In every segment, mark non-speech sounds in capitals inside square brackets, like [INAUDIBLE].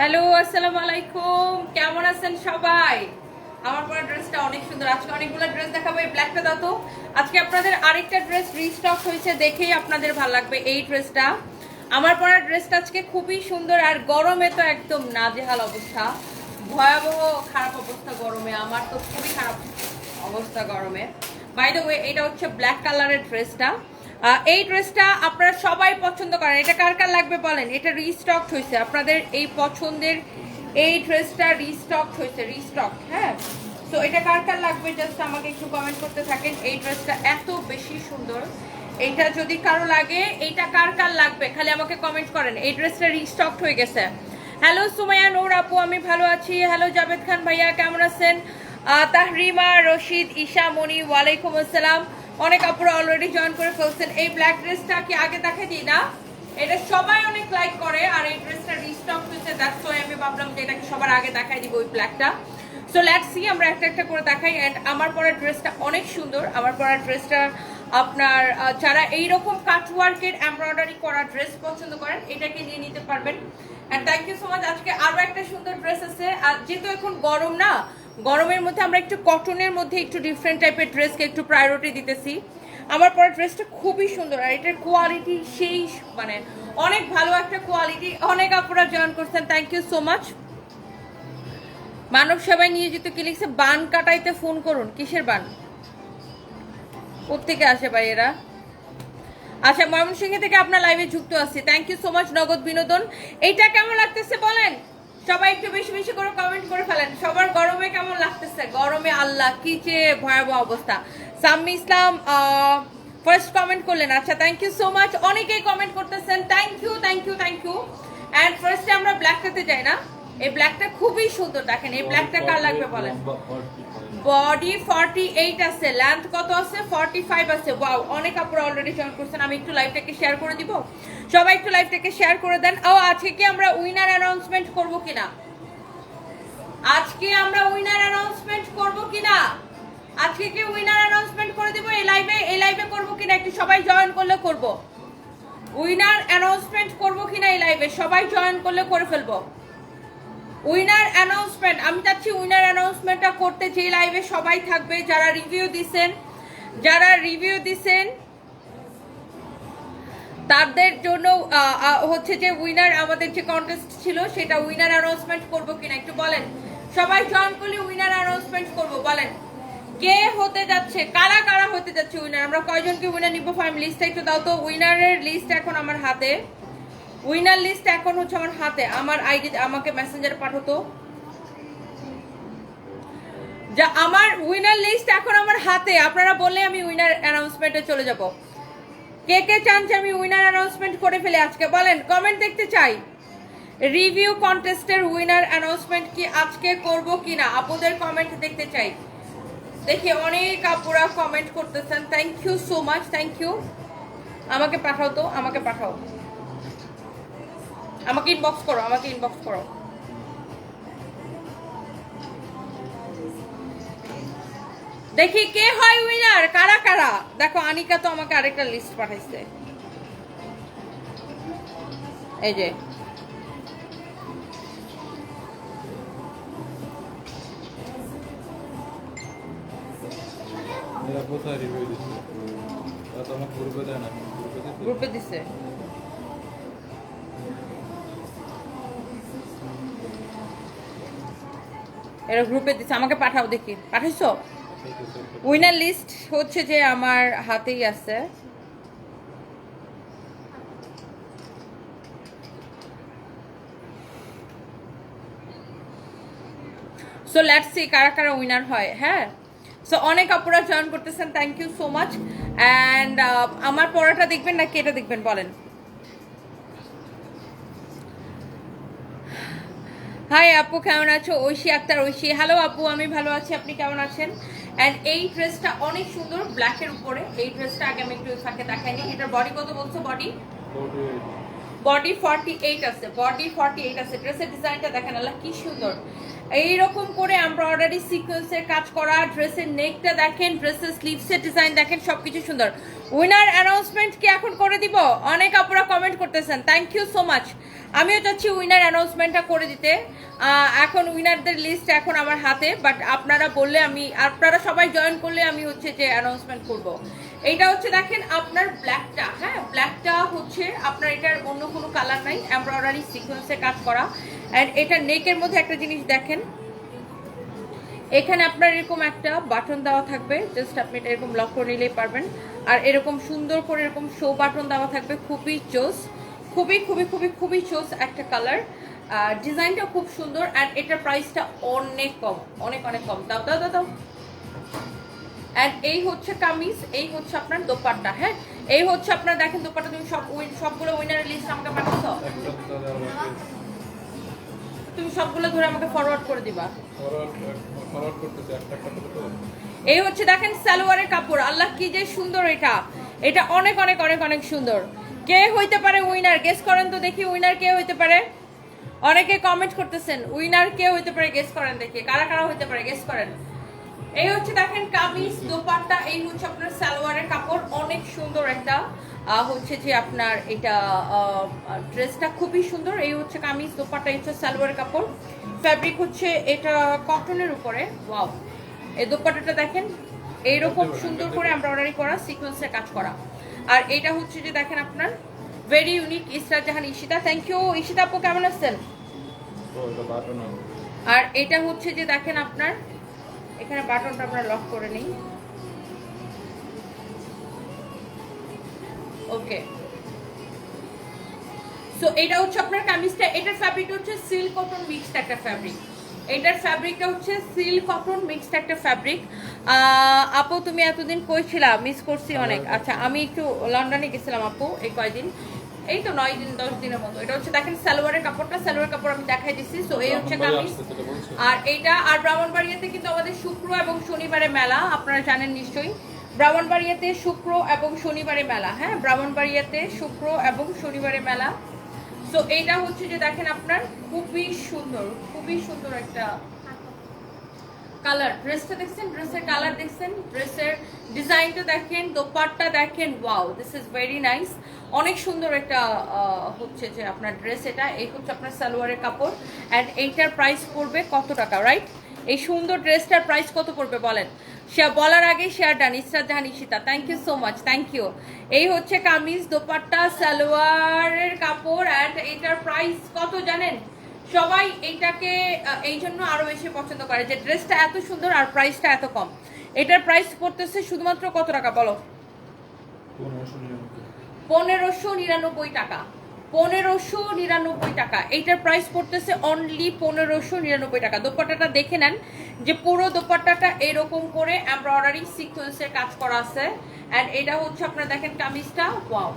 Hello আসসালামু আলাইকুম। কেমন আছেন সবাই? আমার পরা ড্রেসটা অনেক সুন্দর। আজকে অনেকগুলো ড্রেস দেখাবো, এই ব্ল্যাকটা দাও তো। আজকে আপনাদের আরেকটা ড্রেস রিস্টক হয়েছে দেখেই আপনাদের ভালো লাগবে এই ড্রেসটা। আমার পরা ড্রেসটা আজকে খুবই সুন্দর আর গরমে তো একদম নাজেহাল অবস্থা। ভয়াবহ খারাপ অবস্থা গরমে, আমার তো খুবই খারাপ অবস্থা গরমে। বাই দ্য ওয়ে এটা হচ্ছে ব্ল্যাক কালারের ড্রেসটা। এই ড্রেসটা আপনারা সবাই পছন্দ করেন। এটা কার কার লাগবে বলেন? এটা রিস্টক হয়েছে। আপনাদের এই পছন্দের এই ড্রেসটা রিস্টক হয়েছে। রিস্টক হ্যাঁ? তো এটা কার কার লাগবে? জাস্ট আমাকে একটু কমেন্ট করতে থাকেন। এই ড্রেসটা এত বেশি সুন্দর। এইটা যদি কারও লাগে, এইটা কার কার লাগবে? খালি আমাকে কমেন্ট করেন। এই ড্রেসটা রিস্টক হয়ে গেছে। হ্যালো সুমাইয়া, নূর আপু, আমি ভালো আছি। হ্যালো জাভেদ খান ভাইয়া, কেমন আছেন? তাহরিমা, রশিদ, ঈশা, মনি, ওয়ালাইকুম আসসালাম। অনেক আপুরা অলরেডি জয়েন করে ফেলছেন। এই ব্ল্যাক ড্রেসটা কি আগে দেখাই দিই না? এটা সবাই অনেক লাইক করে, আর এই ড্রেসটা রিস্টক হয়েছে। দ্যাটস ওয়াই আমি ভাবলাম যে এটাকে সবার আগে দেখাই দিব ওই ব্ল্যাকটা সো লেটস সি আমরা একটা একটা করে দেখাই। এন্ড আমার পরা ড্রেসটা অনেক সুন্দর। আমার পরা ড্রেসটা আপনার যারা এইরকম কাটওয়ার্কের এমব্রয়ডারি করা ড্রেস পছন্দ করেন, এটাকে নিয়ে নিতে পারবেন। And thank you so much আজকে আরও একটা সুন্দর ড্রেস আছে। আর যেহেতু এখন গরম না গরমের মধ্যে আমরা একটু কটনের মধ্যে একটু ডিফারেন্ট টাইপের ড্রেসকে একটু প্রায়োরিটি দিতেছি। আমার পরা ড্রেসটা খুবই সুন্দর আর এটার কোয়ালিটি সেই মানে অনেক ভালো একটা কোয়ালিটি অনেক আপুরা জয়েন করছেন থ্যাংক ইউ সো মাচ মানব সেবায় নিয়োজিত কি লিখছে? বান কাটাইতে ফোন করুন। কিসের বান? কোথেকে আসে ভাই এরা? আচ্ছা ময়মনসিংহ থেকে আপনার লাইভে যুক্ত আছি। থ্যাংক ইউ সো মাচ নগদ বিনোদন। এইটা কেমন লাগতেছে বলেন? সবাই একটু বেশি বেশি করে কমেন্ট করে ফেলেন। সবার গরমে কেমন লাগতেছে? গরমে আল্লাহ কি যে ভয়াবহ অবস্থা। সাম্মি ইসলাম ফার্স্ট কমেন্ট করলেন। আচ্ছা থ্যাংক ইউ সো মাচ অনেকেই কমেন্ট করতেছেন thank you thank you thank you and ফার্স্টে আমরা ব্ল্যাকটাতে যাই না? এই ব্ল্যাকটা খুবই সুন্দর দেখেন এই ব্ল্যাকটা কার লাগবে বলেন? বডি ফর্টি এইট আছে। লেন্থ কত আছে? ফর্টি ফাইভ আছে। ওয়াও অনেক আপুরা অলরেডি জয়েন করছেন। আমি একটু লাইভটাকে শেয়ার করে দিব। সবাই একটু লাইভটাকে শেয়ার করে দেন। ও, আজকে কি আমরা উইনার অ্যানাউন্সমেন্ট করব কিনা? আজকে আমরা উইনার অ্যানাউন্সমেন্ট করব কিনা? আজকে কি উইনার অ্যানাউন্সমেন্ট করে দিব? এই লাইভে এই লাইভে করব কিনা? একটু সবাই জয়েন করলে করব। উইনার অ্যানাউন্সমেন্ট করব কিনা এই লাইভে সবাই জয়েন করলে করে ফেলব। উইনার অ্যানাউন্সমেন্ট আমি অ্যানাউন্সমেন্টটা করতে যে লাইভে সবাই থাকবে, যারা রিভিউ দিছেন, যারা রিভিউ দিছেন, তাদের জন্য হচ্ছে যে উইনার আমাদের যে কন্টেস্ট ছিল, সেটা উইনার অ্যানাউন্সমেন্ট করব কিনা একটু বলেন। সবাই জয়েন করলে উইনার অ্যানাউন্সমেন্ট করব, বলেন। কে হতে যাচ্ছে, কারা কারা হতে যাচ্ছে উইনার আমরা কয়জনকে উইনার নিব? ফাইম লিস্টটা একটু দাও তো। উইনারের লিস্ট এখন আমার হাতে। উইনার লিস্ট এখন হচ্ছে আমার হাতে। আমার আইডি আমাকে মেসেঞ্জারে পাঠাতো। যা আমার উইনার লিস্ট এখন আমার হাতে। আপনারা বললে আমি উইনার অ্যানাউন্সমেন্টে চলে যাব। কে কে চান যে আমি উইনার অ্যানাউন্সমেন্ট করে ফেলে আজকে? বলেন কমেন্ট দেখতে চাই। রিভিউ কন্টেস্টের উইনার অ্যানাউন্সমেন্ট কি আজকে করব কিনা? আপুদের কমেন্ট দেখতে চাই। দেখি, অনেক আপুরা কমেন্ট করতেছেন। Thank you so much thank you আমাকে পাঠাও তো, আমাকে পাঠাও। আমাকে ইনবক্স করো, আমাকে ইনবক্স করো। দেখি কে হয় উইনার কারা কারা? দেখো আনিকা তো আমাকে আরেকটা লিস্ট পাঠাইছে। এই যে। গ্রুপে দিছে এরা গ্রুপে দিছে আমাকে পাঠাও দেখি। পাঠাইছো? উইনার লিস্ট হচ্ছে যে আমার হাতেই আছে। সো লেটস সি কারা কারা উইনার হয় হ্যাঁ? সো অনেক আপুরা জয়েন করতেছেন thank you so much and আমার পড়াটা দেখবেন না কেটা দেখবেন, বলেন। হাই আপু, কেমন আছো? ঐশী আক্তার, ঐশী। হ্যালো আপু, আমি ভালো আছি, আপনি কেমন আছেন? অ্যান্ড এই ড্রেসটা অনেক সুন্দর ব্ল্যাকের উপরে। এই ড্রেসটা আগে আমি একটু ফাঁকে দেখাইনি। এটার বডি কত বলছো? বডি বডি ফর্টি এইট আছে বডি ফর্টি এইট আছে। ড্রেসের ডিজাইনটা দেখেন আল্লাহ, কি সুন্দর। এইরকম করে এমব্রয়ডারি সিকোয়েন্সের কাজ করা ড্রেসের নেকটা দেখেন ড্রেসের স্লিভসের ডিজাইন দেখেন, সবকিছু সুন্দর। উইনার অ্যানাউন্সমেন্ট কি এখন করে দিব? অনেক আপুরা কমেন্ট করতেছেন। থ্যাংক ইউ সো মাচ আমিও চাচ্ছি উইনার অ্যানাউন্সমেন্টটা করে দিতে। এখন উইনারদের লিস্ট এখন আমার হাতে বাট আপনারা বললে আমি, আপনারা সবাই জয়েন করলে আমি হচ্ছে যে অ্যানাউন্সমেন্ট করব। এইটা হচ্ছে দেখেন আপনার ব্ল্যাকটা হ্যাঁ? ব্ল্যাকটা হচ্ছে আপনার এটার অন্য কোনো কালার নাই এমব্রয়ডারি সিকোয়েন্সে কাজ করা। অ্যান্ড এটা নেকের মধ্যে একটা জিনিস দেখেন। এখানে আপনার এরকম একটা বাটন দেওয়া থাকবে জাস্ট আপনি এটা এরকম লক করে নিলেই পারবেন। আর এরকম সুন্দর করে এরকম শো বাটন দেওয়া থাকবে, খুবই চোস খুবই খুবই খুবই খুবই চোস একটা কালার ডিজাইনটা খুব সুন্দর অ্যান্ড এটার প্রাইসটা অনেক কম, অনেক অনেক কম। দাও দাও দাও দাও। অ্যান্ড এই হচ্ছে কামিজ, এই হচ্ছে আপনার দোপাট্টা হ্যাঁ? এই হচ্ছে আপনার, দেখেন দোপাট্টা, তুমি সব সবগুলো উইনারের লিস্ট আমাকে পাঠাচ্ছো? তুমি সবগুলো ধরে আমাকে ফরওয়ার্ড করে দিবা। ফরওয়ার্ড ফরওয়ার্ড একটা একটা এই হচ্ছে দেখেন সালোয়ারের কাপড়। আল্লাহ কি যে সুন্দর এটা। এটা অনেক অনেক অনেক অনেক সুন্দর। কে হইতে পারে উইনার গেস করেন তো দেখি উইনার কে হইতে পারে। অনেকে কমেন্ট করতেছেন উইনার কে হইতে পারে? গেস করেন দেখি। কারা কারা হইতে পারে? গেস করেন। এই হচ্ছে দেখেন কামিজ দোপাট্টা এই হচ্ছে আপনার সালোয়ারের কাপড়। অনেক সুন্দর একটা। হচ্ছে যে আপনার এটা ড্রেসটা খুবই সুন্দর। এই হচ্ছে কামিজ দোপাট্টা এই হচ্ছে সালোয়ারের কাপড়। ফ্যাব্রিক হচ্ছে এটা কটনের উপরে। ওয়াও এই দোপাটাটা দেখেন এইরকম সুন্দর করে এমব্রয়ডারি করা সিকোয়েন্সের কাজ করা। আর এটা হচ্ছে যে দেখেন আপনার very unique Israt Jahan Ishita. Thank you Ishita আপু কেমন আছেন? আর এটা হচ্ছে যে দেখেন আপনার এখানে বাটনটা আমরা লক করে নিই। ওকে সো এটা হচ্ছে আপনার কামিজটা এটার হচ্ছে সিল্ক কটন মিক্সড একটা ফ্যাব্রিক এটার ফ্যাব্রিকটা হচ্ছে সিল্ক কটন মিক্সড একটা ফ্যাব্রিক আপু তুমি এতদিন কইছিলা মিস করছি অনেক। আচ্ছা আমি একটু লন্ডনে গেছিলাম আপু এই কয়দিন? এই তো নয় দিন দশ দিনের মতো। এটা হচ্ছে দেখেন সালোয়ারের কাপড়টা সালোয়ার কাপড় আমি দেখাই দিচ্ছি সো এই হচ্ছে কামিজ। আর এইটা আর ব্রাহ্মণবাড়িয়াতে কিন্তু আমাদের শুক্র এবং শনিবারে মেলা। আপনারা জানেন নিশ্চয়ই। ব্রাহ্মণবাড়িয়াতে শুক্র এবং শনিবারে মেলা। হ্যাঁ ব্রাহ্মণবাড়িয়াতে শুক্র এবং শনিবারে মেলা। সো এইটা হচ্ছে যে দেখেন আপনার, খুবই সুন্দর খুবই সুন্দর একটা কালার ড্রেসটা দেখছেন? ড্রেসের কালার দেখছেন? ড্রেসের ডিজাইনটা দেখেন, দোপাট্টা দেখেন wow this is very nice অনেক সুন্দর একটা হচ্ছে যে আপনার ড্রেস এটা। এই হচ্ছে আপনার সালোয়ারের কাপড়। অ্যান্ড এইটার প্রাইস পড়বে কত টাকা রাইট এই সুন্দর ড্রেসটার প্রাইস কত পড়বে বলেন? সে বলার আগে share done Israt Jahan Ishita thank you so much thank you এই হচ্ছে কামিজ দোপাট্টা সালোয়ারের কাপড় অ্যান্ড এইটার প্রাইস কত জানেন? সবাই এইটাকে এই জন্য আরও বেশি পছন্দ করে যে ড্রেসটা এত সুন্দর আর প্রাইসটা এত কম। এটার প্রাইস পড়তেছে শুধুমাত্র কত টাকা বলো? পনেরোশো নিরানব্বই টাকা। পনেরোশো নিরানব্বই টাকা। এইটার প্রাইস পড়তেছে অনলি পনেরোশো নিরানব্বই টাকা। দোপাট্টাটা দেখে নেন যে পুরো দোপাট্টাটা এরকম করে এমব্রয়ডারি সিকোয়েন্সের কাজ করা আছে। অ্যান্ড এটা হচ্ছে আপনারা দেখেন কামিজটা ওয়াও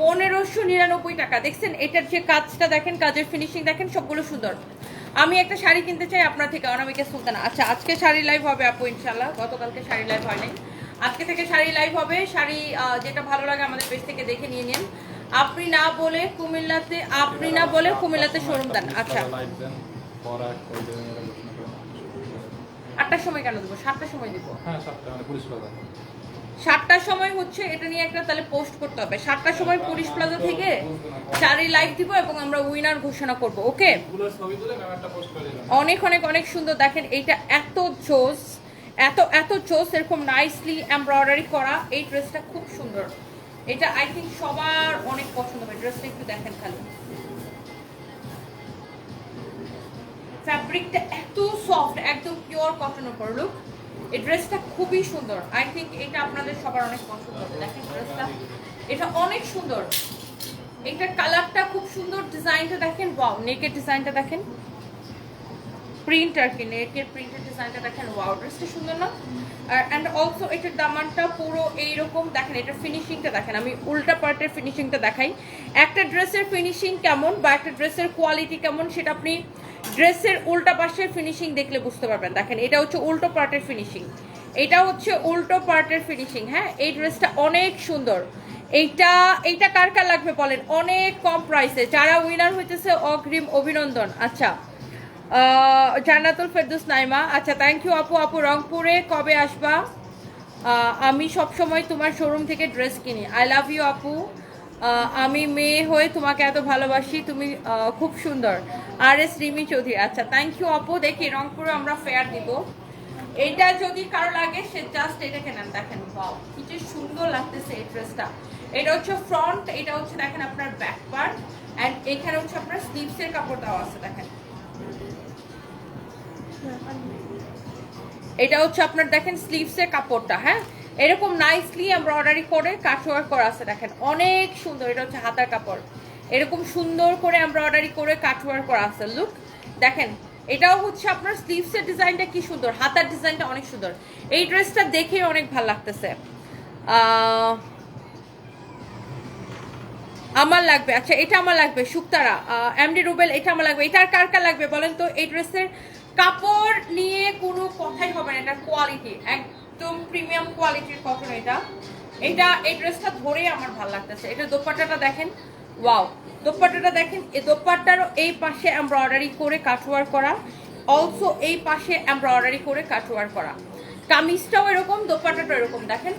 পনেরোশো নিরানব্বই টাকা। দেখছেন, এটার যে কাজটা দেখেন, কাজের ফিনিশিং দেখেন, সবগুলো সুন্দর। আমি একটা শাড়ি কিনতে চাই আপনার থেকে, অনামিকা সুলতানা। আচ্ছা আজকে শাড়ি লাইভ হবে আপু ইনশাল্লাহ গতকালকে শাড়ি লাইভ হয়নি। আজকে থেকে শাড়ি লাইভ হবে। শাড়ি যেটা ভালো লাগে আমাদের পেজ থেকে দেখে নিয়ে নিন। আপনি না বলে কুমিল্লাতে আপনি না বলে কুমিল্লাতে শোরুম দেন। আচ্ছা। আটটার সময় কেন দেবো? সাতটার সময় দেবো? হ্যাঁ মানে সাতটার সময় হচ্ছে এটা নিয়ে একটা তাহলে পোস্ট করতে হবে। সাতটার সময় পুলিশ প্লাজা থেকে শাড়ি লাইভ দিব এবং আমরা উইনার ঘোষণা করব ওকে অনেক অনেক অনেক সুন্দর। দেখেন এইটা এত জোস এত এত জোস এরকম নাইসলি এমব্রয়ডারি করা। এই ড্রেসটা খুব সুন্দর। এটা আই থিঙ্ক সবার অনেক পছন্দ হবে। ড্রেসটা একটু দেখেন খালি। ফ্যাব্রিকটা এত সফট একদম পিওর কটনের উপর লুক এই ড্রেসটা খুবই সুন্দর। আই থিঙ্ক এটা আপনাদের সবার অনেক পছন্দ হবে। দেখেন ড্রেসটা এটা অনেক সুন্দর। এটা কালারটা খুব সুন্দর। ডিজাইনটা দেখেন ওয়াও নেকের ডিজাইনটা দেখেন। প্রিন্ট আর কি নেকের প্রিন্টের ডিজাইনটা দেখেন ওয়াও ড্রেসটা সুন্দর না? আর অ্যান্ড অলসো এটার দামানটা পুরো এইরকম, দেখেন, এটার ফিনিশিংটা দেখেন, আমি উল্টা পার্টের ফিনিশিংটা দেখাই। একটা ড্রেসের ফিনিশিং কেমন বা একটা ড্রেসের কোয়ালিটি কেমন, সেটা আপনি ড্রেসের উল্টা পাশের ফিনিশিং দেখলে বুঝতে পারবেন। দেখেন, এটা হচ্ছে উল্টো পার্টের ফিনিশিং এটা হচ্ছে উল্টো পার্টের ফিনিশিং হ্যাঁ? এই ড্রেসটা অনেক সুন্দর। এইটা এইটা কার কার লাগবে বলেন? অনেক কম প্রাইসে যারা উইনার হইতেছে, অগ্রিম অভিনন্দন। আচ্ছা জান্নাতুল ফেরদুস নাইমা। আচ্ছা থ্যাংক ইউ আপু। আপু, রংপুরে কবে আসবা? আমি সব সময় তোমার শোরুম থেকে ড্রেস কিনি। আই লাভ ইউ আপু। আমি মেয়ে হয়ে তোমাকে এত ভালোবাসি, তুমি খুব সুন্দর। R S Rimi Chowdhury. আচ্ছা থ্যাংক ইউ আপু। দেখি, রংপুরে আমরা ফেয়ার দিব। এইটা যদি কারও লাগে, সে জাস্ট এটা কেনেন দেখেন কি যে সুন্দর লাগতেছে এই ড্রেসটা এটা হচ্ছে ফ্রন্ট এটা হচ্ছে দেখেন আপনার ব্যাক পার্ট অ্যান্ড এখানে হচ্ছে আপনার স্লিভসের কাপড় দেওয়া আছে, দেখেন। এটা হচ্ছে আপনার দেখেন স্লিভসের কাপড়টা হ্যাঁ? এরকম নাইসলি এমব্রয়ডারি করে কাটওয়ার্ক করা আছে, দেখেন। অনেক সুন্দর, এটা হচ্ছে হাতার কাপড়। এরকম সুন্দর করে এমব্রয়ডারি করে কাটওয়ার্ক করা আছে লুক দেখেন, এটাও হচ্ছে আপনার স্লিভসের ডিজাইনটা কি সুন্দর, হাতার ডিজাইনটা অনেক সুন্দর। এই ড্রেসটা দেখে অনেক ভালো লাগতেছে। আমার লাগবে আচ্ছা এটা আমার লাগবে শুক্তারা এমডি রুবেল এটা আমার লাগবে এটার কার কার লাগবে বলেন তো? এই ড্রেসের কাপড় নিয়ে কোনো কথাই হবে না, এটা কোয়ালিটি একদম প্রিমিয়াম কোয়ালিটির কটন এটা। এটা, এই ড্রেসটা ধরেই আমার ভালো লাগতেছে। এটা দোপাট্টাটা দেখেন ওয়াও দোপাট্টাটা দেখেন, এই দোপাট্টারও এই পাশে এমব্রয়ডারি করে কাটওয়ার করা অলসো এই পাশে এমব্রয়ডারি করে কাটওয়ার করা। কামিজটাও এরকম, দোপাট্টাটাও এরকম, দেখেন।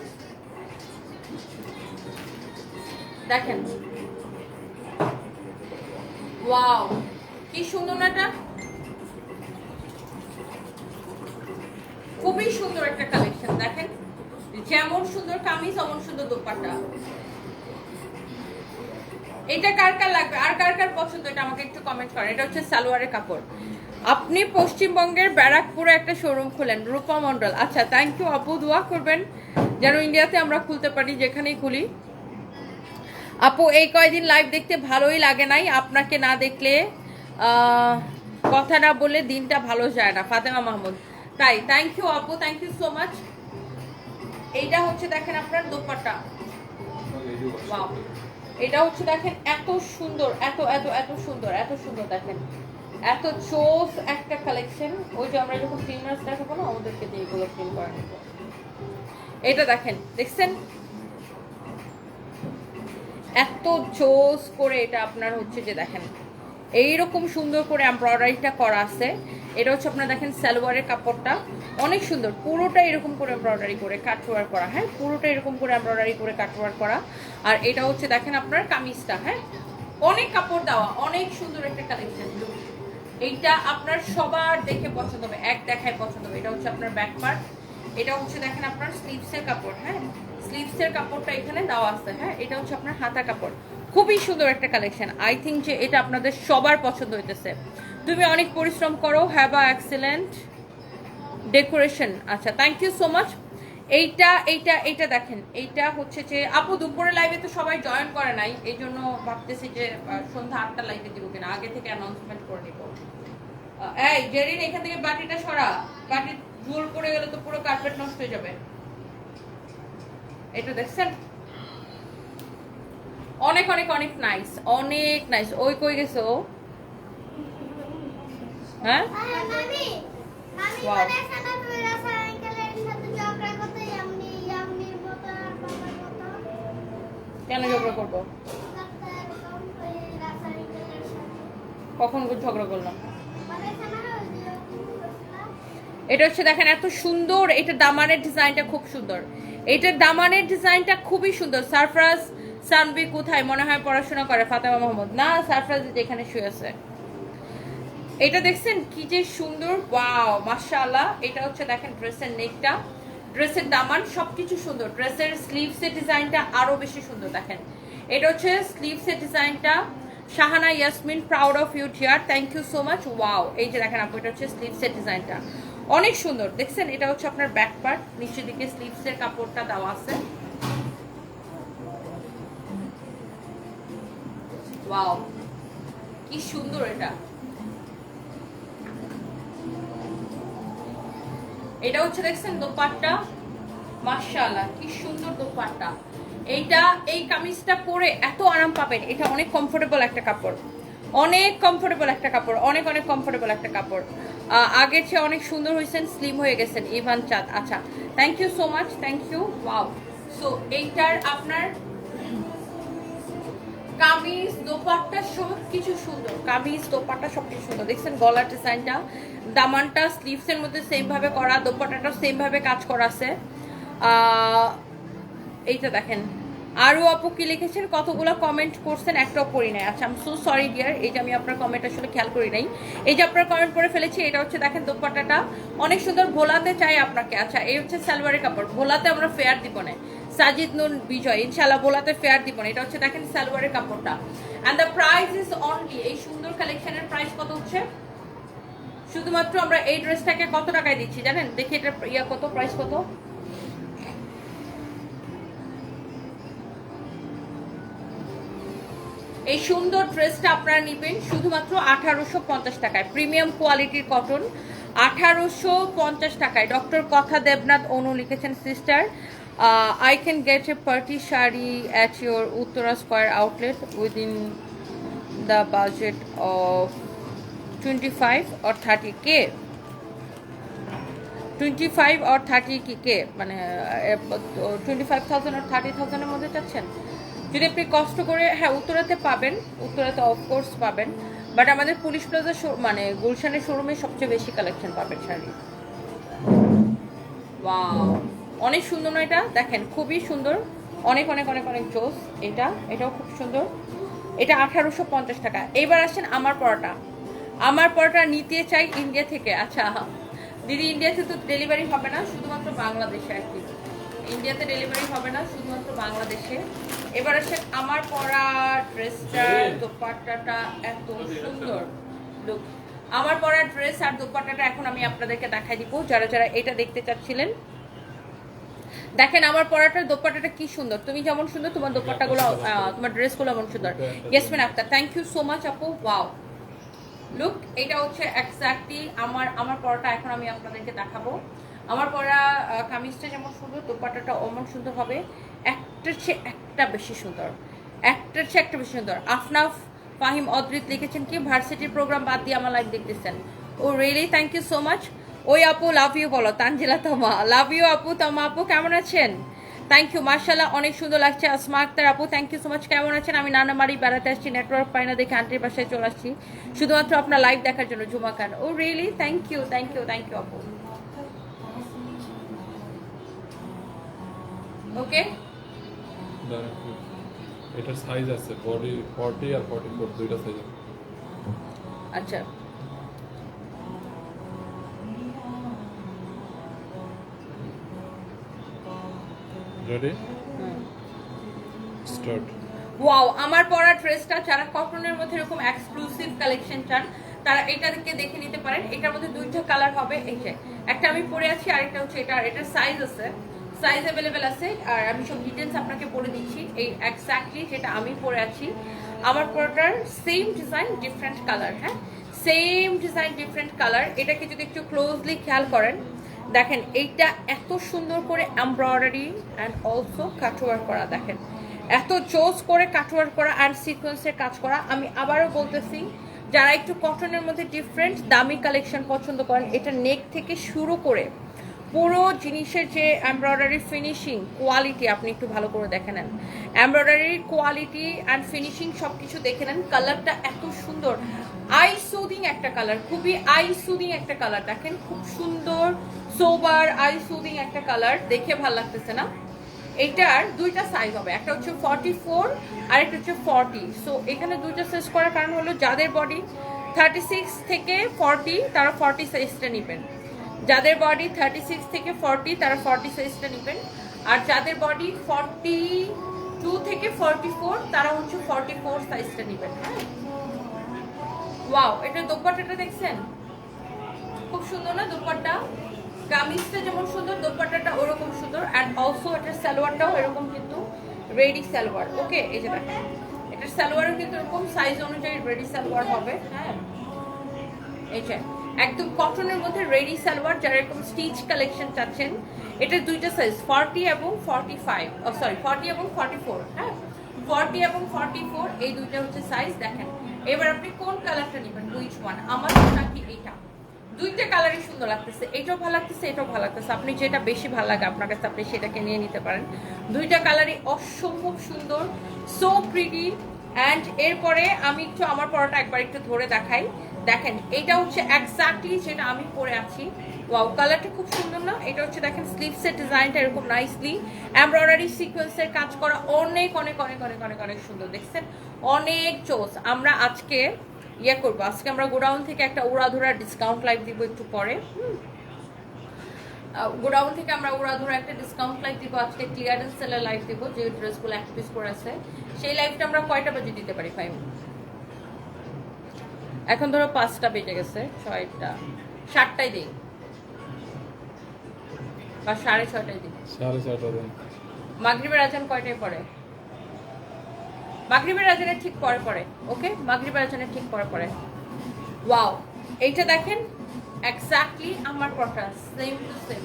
দেখেন ওয়াও কি সুন্দর এটা খুবই সুন্দর একটা কালেকশন দেখেন। যেমন সুন্দর কামিজ, অমন সুন্দর দোপাট্টা। এটা কার কার লাগবে? আর কার কার পছন্দ? এটা আমাকে একটু কমেন্ট করেন। এটা হচ্ছে সালোয়ারের কাপড়। আপনি পশ্চিমবঙ্গের ব্যারাকপুরে একটা শোরুম খুলেন, রূপা মন্ডল আচ্ছা থ্যাংক ইউ আপু। দোয়া করবেন, যেন ইন্ডিয়াতে আমরা খুলতে পারি, যেখানেই খুলি। আপু, এই কয়দিন লাইভ দেখতে ভালোই লাগে নাই। আপনাকে না দেখলে কথা না বলে দিনটা ভালো যায় না। ফাতেমা মাহমুদ। তাই থ্যাংক ইউ আপু থ্যাংক ইউ সো মাচ এইটা হচ্ছে দেখেন আপনার দোপাটা এটা হচ্ছে দেখেন এত সুন্দর, এত এত এত সুন্দর এত সুন্দর দেখেন। এত চোস একটা কালেকশন ওই যে আমরা যখন ক্লিনার্স দেখাবো না আমাদেরকে দিয়ে এগুলো ক্লিন করে। এটা দেখেন, দেখছেন? এত জোস করে এটা আপনার হচ্ছে যে দেখেন, এইরকম সুন্দর করে এমব্রয়ডারিটা করা আছে। এটা হচ্ছে আপনার দেখেন সালোয়ারের কাপড়টা, অনেক সুন্দর। পুরোটা এরকম করে এমব্রয়ডারি করে কাটওয়ার করা হ্যাঁ? পুরোটা এরকম করে এমব্রয়ডারি করে কাটওয়ার করা। আর এটা হচ্ছে দেখেন আপনার কামিজটা হ্যাঁ? অনেক কাপড় দেওয়া, অনেক সুন্দর একটা কালেকশন এইটা আপনার সবার দেখে পছন্দ হবে, এক দেখায় পছন্দ হবে। এটা হচ্ছে আপনার ব্যাক পার্ট এটা হচ্ছে দেখেন আপনার স্লিভসের কাপড় হ্যাঁ? স্লিভসের কাপড়টা এখানে দেওয়া আছে হ্যাঁ? এটা হচ্ছে আপনার হাতা কাপড়। খুবই সুন্দর একটা কালেকশন। আই থিঙ্ক যে এটা আপনাদের সবার পছন্দ হইতেছে। তুমি অনেক পরিশ্রম করো। হ্যাভ আ এক্সেলেন্ট ডেকোরেশন আচ্ছা থ্যাংক ইউ সো মাচ এইটা এইটা এইটা দেখেন। এইটা হচ্ছে যে, আপু দুপুরে লাইভে তো সবাই জয়েন করে নাই। এই জন্য ভাবতেছি যে সন্ধ্যা আটটা লাইভে দিব কিনা। আগে থেকে অ্যানাউন্সমেন্ট করে নিব। এই, জেরিন, এখান থেকে বাটিটা সরা। বাটি ঝুল পড়ে গেলে তো পুরো কার্পেট নষ্ট হয়ে যাবে। এটা দেখছেন? অনেক অনেক অনেক নাইস অনেক নাইস ওই কই গেছো? হ্যাঁ? কেন ঝগড়া করব? কখন ঝগড়া করলাম? এটা হচ্ছে দেখেন এত সুন্দর, এটা দামানের ডিজাইনটা খুব সুন্দর। এটার দামানের ডিজাইনটা খুবই সুন্দর। সারফরাজ সানবি কোথায়? মনে হয় পড়াশোনা করে ফাতেমা মোহাম্মদ না, সারফরাজ এখানে শুয়ে আছে। এটা দেখছেন কি যে সুন্দর। ওয়াও, মাশাআল্লাহ। এটা হচ্ছে দেখেন ড্রেসের নেকটা। ড্রেসের দামান সবকিছু সুন্দর। ড্রেসের স্লিভসের ডিজাইনটা আরও বেশি সুন্দর, দেখেন। এটা হচ্ছে স্লিভসের ডিজাইনটা। Shahana Yasmin proud of you dear thank you so much wow, এই যে দেখেন আপু, এটা হচ্ছে স্লিভসের ডিজাইনটা। অনেক সুন্দর। দেখছেন, এটা হচ্ছে আপনার ব্যাক পার্ট নিচের দিকে স্লিভসের কাপড়টা দেওয়া আছে। ওয়াও কি সুন্দর এটা। এটা হচ্ছে, দেখছেন, দোপাট্টা। মাশাআল্লাহ, কি সুন্দর দোপাট্টা। এইটা, এই কামিজটা পরে এত আরাম পাবেন। এটা অনেক কমফোর্টেবল একটা কাপড়। অনেক কমফোর্টেবল একটা কাপড়। অনেক অনেক কমফোর্টেবল একটা কাপড়। আগের চেয়ে অনেক সুন্দর হয়েছেন স্লিম হয়ে গেছেন ইভান চাঁদ। আচ্ছা thank you so much thank you wow so এইটার আপনার কামিজ, দোপাট্টা সব কিছু সুন্দর। কামিজ, দোপাট্টা সব কিছু সুন্দর। দেখছেন গলার ডিজাইনটা দামানটা স্লিভস এর মধ্যে সেম ভাবে করা দোপাট্টাটা সেম ভাবে কাজ করা আছে। এইটা দেখেন। আরও আপু কি লিখেছেন? কতগুলো কমেন্ট করছেন? একটাও পড়ি নাই। আচ্ছা আম সো সরি ডিয়ার এই যে আমি আপনার কমেন্ট আসলে খেয়াল করি নাই। এই যে আপনার কমেন্ট করে ফেলেছি, এটা হচ্ছে দেখেন দোপাট্টাটা। অনেক সুন্দর ভোলাতে চাই আপনাকে। আচ্ছা এই হচ্ছে সালোয়ারের কাপড়। ভোলাতে আমরা ফেয়ার দিব না। সাজিদ নুন বিজয় ইনশাল্লাহ ভোলাতে ফেয়ার দিব না। এটা হচ্ছে দেখেন সালোয়ারের কাপড়টা। And the price is only এই সুন্দর কালেকশনের প্রাইস কত হচ্ছে? শুধুমাত্র আমরা এই ড্রেসটাকে কত টাকায় দিচ্ছি জানেন? দেখি এটা ইয়া কত প্রাইস কত? এই সুন্দর ড্রেসটা আপনারা নেবেন শুধুমাত্র আঠারোশো পঞ্চাশ টাকায়। প্রিমিয়াম কোয়ালিটির কটন, আঠারোশো পঞ্চাশ টাকায়। ডক্টর কথা দেবনাথ অনু লিখেছেন sister I can get a party sari at your Uttara square outlet within the budget of twenty five or thirty K twenty five or thirty কি কে মানে টোয়েন্টি ফাইভ থাউজেন্ড আর thirty থাউজেন্ডের মধ্যে চাচ্ছেন? যদি আপনি কষ্ট করে হ্যাঁ উত্তরাতে পাবেন, উত্তরাতে অফকোর্স পাবেন বাট আমাদের পুলিশ প্লাজা মানে গুলশানের শোরুমে সবচেয়ে বেশি কালেকশন পাবেন, শাড়ি। ওয়াও অনেক সুন্দর না এটা? দেখেন, খুবই সুন্দর। অনেক অনেক অনেক অনেক জোস। এটা, এটাও খুব সুন্দর। এটা আঠারোশো পঞ্চাশ টাকা। এইবার আসেন আমার পরোটা। আমার পরোটা নিতে চাই ইন্ডিয়া থেকে। আচ্ছা দিদি, ইন্ডিয়াতে তো ডেলিভারি হবে না, শুধুমাত্র বাংলাদেশে আর কি। ইন্ডিয়াতে ডেলিভারি হবে না শুধুমাত্র বাংলাদেশে। এবার আসেন আমার পরা ড্রেসটা দোপাট্টাটা এত সুন্দর। Look, আমার পরা ড্রেস আর দোপাট্টাটা এখন আমি আপনাদেরকে দেখাই দিব যারা যারা এটা দেখতে চাচ্ছিলেন। দেখেন আমার পরাটার দোপাট্টাটা কি সুন্দর। তুমি যেমন সুন্দর তোমার দোপাট্টাগুলো তোমার ড্রেসগুলো এমন সুন্দর। Yesmin Akter thank you so much আপু। ওয়াও লুক এটা হচ্ছে এক্স্যাক্টলি আমার আমার পরাটা এখন আমি আপনাদেরকে দেখাবো। আমার পরা কামিজটা যেমন সুন্দর, দোপাট্টাটা অমন সুন্দর হবে। একটার চেয়ে একটা বেশি সুন্দর। একটার চেয়ে একটা বেশি সুন্দর। আফনাফ, ফাহিম, অদ্রিত লিখেছেন কি, ভার্সিটির প্রোগ্রাম বাদ দিয়ে আমার লাইভ দেখতেছেন। ও really thank you so much ওই আপু লাভ ইউ বলো, তানজিলা তমা। লাভ ইউ আপু, তমা আপু, কেমন আছেন? থ্যাংক ইউ মার্শাল্লাহ অনেক সুন্দর লাগছে। আসমা আক্তার আপু থ্যাংক ইউ সো মাচ কেমন আছেন? আমি নানামারি বেড়াতে আসছি নেটওয়ার্ক পাই না দেখে আন্টির বাসায় চলে আসছি। শুধুমাত্র আপনার লাইভ দেখার জন্য Juma Khan oh really thank you thank you thank you আপু। ওকে। এটার সাইজ আছে বডি ফর্টি আর ফর্টি ফোর দুইটা সাইজ আছে। আচ্ছা। রেডি স্টার্ট ওয়াও আমার পরা ড্রেসটা যারা কটনের মধ্যে এরকম এক্সক্লুসিভ কালেকশন চান তারা এটাকে দেখে নিতে পারেন। এটার মধ্যে দুইটা কালার হবে এই যে। একটা আমি পরে আছি আর একটা হচ্ছে এটা আর এটার সাইজ আছে। সাইজ অ্যাভেলেবেল আছে, আর আমি সব ডিটেলস আপনাকে বলে দিচ্ছি, এই এক্স্যাক্টলি যেটা আমি পরে আছি। আমার পরাটার সেম ডিজাইন ডিফারেন্ট কালার হ্যাঁ? সেম ডিজাইন ডিফারেন্ট কালার এটাকে যদি একটু ক্লোজলি খেয়াল করেন, দেখেন, এইটা এত সুন্দর করে এমব্রয়ডারি অ্যান্ড অলসো কাটওয়ার করা, দেখেন। এত চোজ করে কাটওয়ার করা অ্যান্ড সিকোয়েন্সের কাজ করা। আমি আবারও বলতেছি, যারা একটু কটনের মধ্যে ডিফারেন্ট দামি কালেকশন পছন্দ করেন, এটা নেক থেকে শুরু করে পুরো জিনিসের যে এমব্রয়ডারি ফিনিশিং কোয়ালিটি আপনি একটু ভালো করে দেখে নেন। এমব্রয়ডারির কোয়ালিটি অ্যান্ড ফিনিশিং সব কিছু দেখে নেন। কালারটা এত সুন্দর। আই সুদিং একটা কালার। খুবই আই সুদিং একটা কালার। দেখেন, খুব সুন্দর সোবার আই সুদিং একটা কালার। দেখে ভালো লাগতেছে না? এইটার দুইটা সাইজ হবে। একটা হচ্ছে ফর্টি ফোর আর একটা হচ্ছে ফর্টি সো এখানে দুইটা সাইজ করার কারণ হলো যাদের বডি থার্টি সিক্স থেকে ফর্টি তারা ফর্টি সাইজটা নেবেন। যাদের বডি থার্টি সিক্স থেকে ফর্টি তারা ফর্টি সাইজটা নেবেন। আর যাদের বডি ফর্টি টু থেকে ফর্টি ফোর তারা হচ্ছে ফর্টি ফোর সাইজটা নেবেন হ্যাঁ? ওয়াও এটা দোপাট্টাটা দেখছেন? খুব সুন্দর না দোপাট্টা? কামিজটা যেমন সুন্দর, দোপাট্টাটা ওরকম সুন্দর। অ্যান্ড অলসো এটার সালোয়ারটাও এরকম কিন্তু রেডি সালোয়ার। ওকে এই যে দেখেন, এটার সালোয়ারও কিন্তু এরকম সাইজ অনুযায়ী রেডি সালোয়ার হবে হ্যাঁ? এই যে একদম কটনের মধ্যে রেডি সালোয়ার যারা এরকম স্টিচ কালেকশন চাচ্ছেন, এটা দুইটা সাইজ ফর্টি এবং ফর্টি ফাইভ সরি ফর্টি এবং ফর্টি ফোর হ্যাঁ? ফর্টি এবং ফর্টি ফোর এই দুইটা হচ্ছে সাইজ দেখেন। এবার আপনি কোন কালারটা নেবেন? উইচ ওয়ান আমার নাকি এইটা। দুইটা কালারই সুন্দর লাগতেছে। এটাও ভালো লাগতেছে, এটাও ভালো লাগতেছে। আপনি যেটা বেশি ভালো লাগে, আপনার কাছে আপনি সেটাকে নিয়ে নিতে পারেন। দুইটা কালারই অসম্ভব সুন্দর সো প্রিটি অ্যান্ড এরপরে আমি একটু আমার পরোটা একবার একটু ধরে দেখাই। দেখেন এটা হচ্ছে এক্স্যাক্টলি যেটা আমি পরে আছি। ওয়াও কালারটা খুব সুন্দর না? এটা হচ্ছে দেখেন স্লিভসের ডিজাইনটা এরকম নাইসলি এমব্রয়ডারি সিকোয়েন্সের কাজ করা অনেক অনেক অনেক অনেক অনেক অনেক সুন্দর, দেখছেন? অনেক চোস। আমরা আজকে ইয়ে করব। আজকে আমরা গোডাউন থেকে একটা উড়াধুরা ডিসকাউন্ট লাইভ দিব একটু পরে। গোডাউন থেকে আমরা উড়াধুরা একটা ডিসকাউন্ট লাইভ দিব। আজকে ক্লিয়ারেন্স সেলের লাইভ দিব, যে ড্রেসগুলো এক পিস করে আছে। সেই লাইভটা আমরা কয়টা বাজে দিতে পারি ফাইভ এখন ধরো পাঁচটা বেজে গেছে ছয়টা। সাতটায় দিই। বা সাড়ে ছয়টায় দিই। সাড়ে ছটা দিন মাগরিবের আজান কয়টায় পড়ে? মাগরিবের আজানের ঠিক পরে পরে ওকে? মাগরিবের আজানের ঠিক পরে পরে ওয়াও এইটা দেখেন এক্স্যাক্টলি আমার পটা সেম টু সেম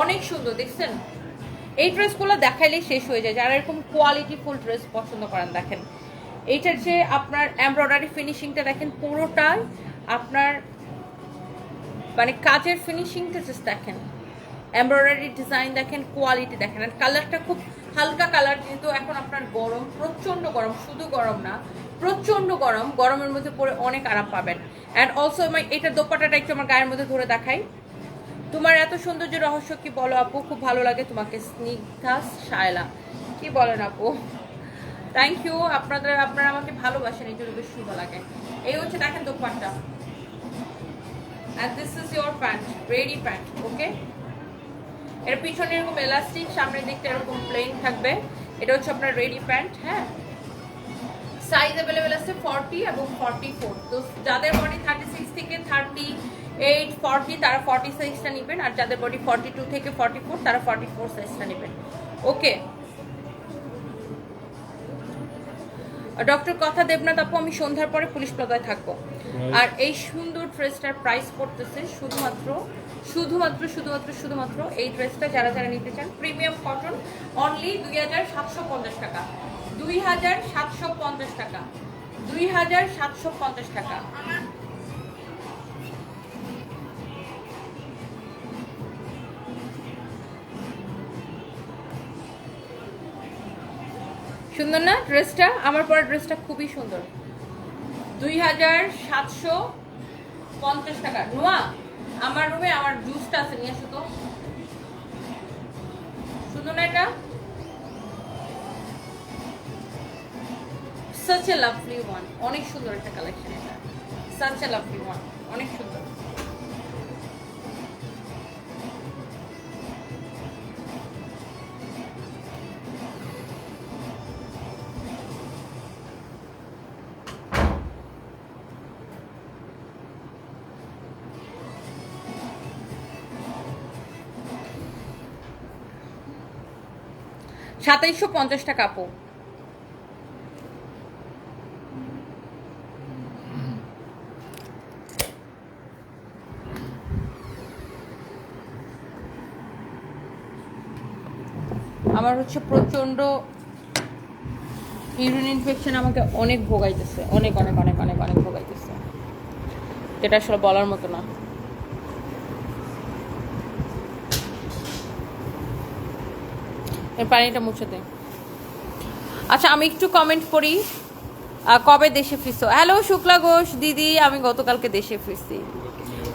অনেক সুন্দর দেখছেন? এই ড্রেসগুলো দেখাইলেই শেষ হয়ে যায়। যারা এরকম কোয়ালিটি ফুল ড্রেস পছন্দ করেন দেখেন। এইটার যে আপনার এমব্রয়ডারি ফিনিশিংটা দেখেন পুরোটাই আপনার মানে কাজের ফিনিশিংটা জাস্ট দেখেন। এমব্রয়ডারি ডিজাইন দেখেন কোয়ালিটি দেখেন। আর কালারটা খুব হালকা কালার কিন্তু এখন আপনার গরম প্রচণ্ড গরম, শুধু গরম না প্রচণ্ড গরম, গরমের মধ্যে পরে অনেক আরাম পাবেন। অ্যান্ড অলসো আমার এটা দোপাটাটা একটু আমার গায়ের মধ্যে ধরে দেখাই। তোমার এত সৌন্দর্য রহস্য কি বলো আপু? খুব ভালো লাগে তোমাকে স্নিগ্ধা শায়লা। কি বলেন আপু? থ্যাংক ইউ আপনাদের, আপনারা আমাকে ভালোবাসেন, এই জন্য বেশ সুন্দর লাগে। এই হচ্ছে দেখেন dupatta. And this is your pant ready pant okay এর পিছনে এরকম এলাস্টিক সামনের দিকটা এরকম প্লেন থাকবে। এটা হচ্ছে আপনার রেডি প্যান্ট হ্যাঁ? সাইজ অ্যাভেলেবেল আছে ফর্টি এবং ফর্টি ফোর তো যাদের বডি থার্টি সিক্স থেকে থার্টি এইট ফর্টি তারা ফর্টি সাইজটা নেবেন। আর যাদের বডি ফর্টি টু থেকে ফর্টি ফোর তারা ফর্টি ফোর সাইজটা নেবেন। ওকে ডক্টর কথা দেবনাথ আপু আমি সন্ধ্যার পরে পুলিশ প্লাজায় থাকব। আর এই সুন্দর ড্রেসটার প্রাইস পড়তেছে শুধুমাত্র শুধুমাত্র শুধুমাত্র শুধুমাত্র এই ড্রেসটা যারা যারা নিতে চান প্রিমিয়াম কটন অনলি দুই হাজার সাতশো পঞ্চাশ টাকা। দুই হাজার সাতশো পঞ্চাশ টাকা। দুই হাজার সাতশো পঞ্চাশ টাকা। সুন্দর না ড্রেসটা? আমার পরা ড্রেসটা খুবই সুন্দর। দুই হাজার সাতশো পঞ্চাশ টাকা। নোয়া, আমার রুমে আমার জুসটা আছে, নিয়ে আসো তো। সুন্দর না এটা? সাচ এ লাভলি ওয়ান অনেক সুন্দর একটা কালেকশন এটা। সাচ এ লাভলি ওয়ান অনেক সুন্দর। সাতাইশশো পঞ্চাশ টাকা আমার হচ্ছে প্রচণ্ড ইউরিন ইনফেকশন আমাকে অনেক ভোগাইতেছে, অনেক অনেক অনেক অনেক অনেক ভোগাইতেছে। যেটা আসলে বলার মতো না। পানিটা মুছে দে। আচ্ছা আমি একটু কমেন্ট করি কবে দেশে ফিরছো? হ্যালো শুক্লা ঘোষ দিদি আমি গতকালকে দেশে ফিরছি।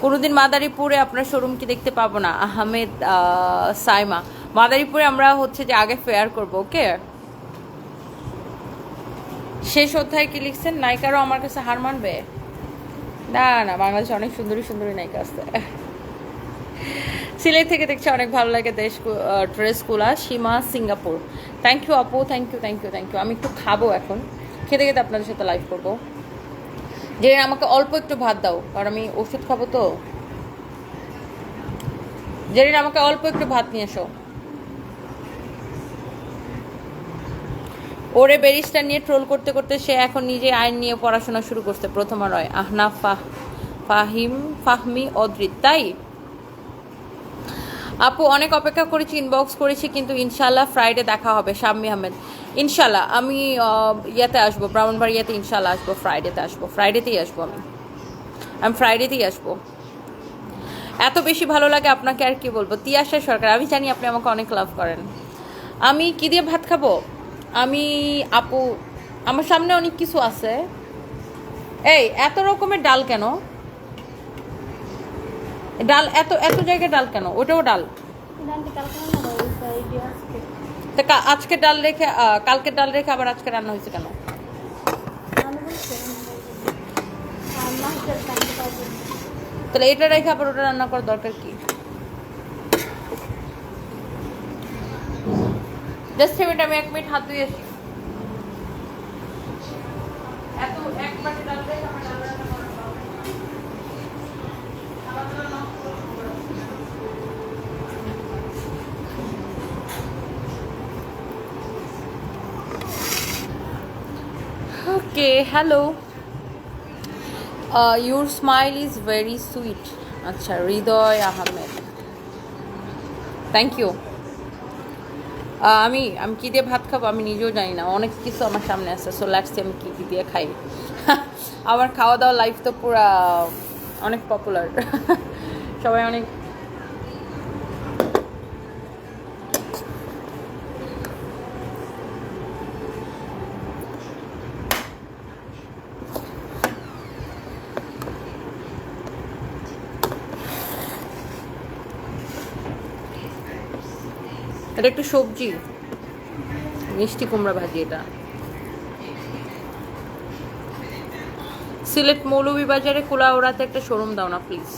কোনোদিন মাদারীপুরে আপনার শোরুম কি দেখতে পাবো না? আহমেদ আহ, সাইমা। মাদারীপুরে আমরা হচ্ছে যে আগে ফেয়ার করব ওকে শেষ অধ্যায় কি লিখছেন? নায়িকারও আমার কাছে হার মানবে? না না বাংলাদেশে অনেক সুন্দরী সুন্দরী নায়িকা আছে। সিলেট থেকে দেখছি অনেক ভালো লাগে দেশ ড্রেসগুলা সীমা, সিঙ্গাপুর। থ্যাংক ইউ আপু। Thank you thank you thank you আমি একটু খাব এখন। খেতে খেতে আপনাদের সাথে লাইভ করব। যে আমাকে অল্প একটু ভাত দাও, কারণ আমি ওষুধ খাব তো। জেরিন, আমাকে অল্প একটু ভাত নিয়ে এসো। ওরে ব্যারিস্টার নিয়ে ট্রোল করতে করতে সে এখন নিজে আইন নিয়ে পড়াশোনা শুরু করছে প্রথম রয় আহনা ফাহ ফাহিম ফাহমি, অদ্রিত, তাই? আপু, অনেক অপেক্ষা করেছি ইনবক্স করেছি, কিন্তু ইনশাল্লাহ ফ্রাইডে দেখা হবে, শাম্মী আহমেদ। ইনশাল্লাহ আমি ইয়েতে আসব, ব্রাহ্মণবাড়িয়াতে ইনশাল্লাহ আসব ফ্রাইডেতে আসব ফ্রাইডেতেই আসব আমি। আমি ফ্রাইডেতেই আসব। এত বেশি ভালো লাগে আপনাকে আর কি বলব? তিয়াশা সরকার, আমি জানি আপনি আমাকে অনেক লাভ করেন। আমি কি দিয়ে ভাত খাব? আমি, আপু, আমার সামনে অনেক কিছু আছে। এই, এত রকমের ডাল কেন? ডাল, এত এত জায়গায় ডাল কেন? ওটাও ডাল? তা আজকে ডাল রেখে কালকে ডাল রেখে আবার আজকে রান্না হয়েছে কেন? তাহলে এটা রেখে আবার ওটা রান্না করার দরকার কি? জাস্ট মিনিট আমি এক মিনিট হাত ধুয়ে এত, এক বাটি ডাল রেখে আমার ডাল রান্না করার দরকার নেই। খাবার দাবার নষ্ট করব না। Hello. Uh, your smile is very sweet. আচ্ছা হৃদয় আহমেদ থ্যাংক ইউ আমি আমি কী দিয়ে ভাত খাব? আমি নিজেও জানি না। অনেক কিছু আমার সামনে আছে সো লেটস আমি কী কী দিয়ে খাই? [LAUGHS] আমার খাওয়া দাওয়া লাইফ তো পুরা অনেক পপুলার [LAUGHS] সবাই অনেক এটা একটু সবজি। মিষ্টি কুমড়া ভাজি এটা। সিলেট মৌলভী বাজারে কোলা ওড়াতে একটা শোরুম দাও না প্লিজ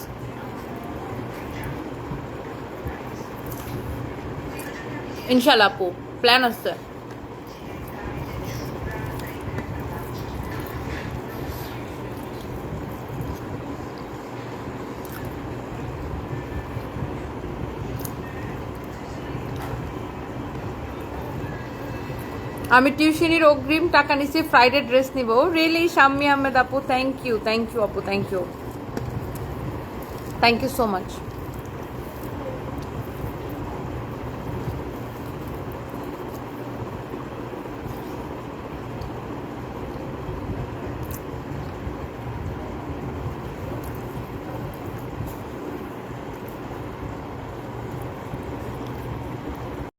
ইনশাল্লাহ আপু প্ল্যান আছে। আমি টিউশনির অগ্রিম টাকা নিচ্ছি ফ্রাইডে ড্রেস নিব। রিয়েলি শাম্মি আহমেদ আপু থ্যাংক ইউ থ্যাংক ইউ আপু thank you thank you so much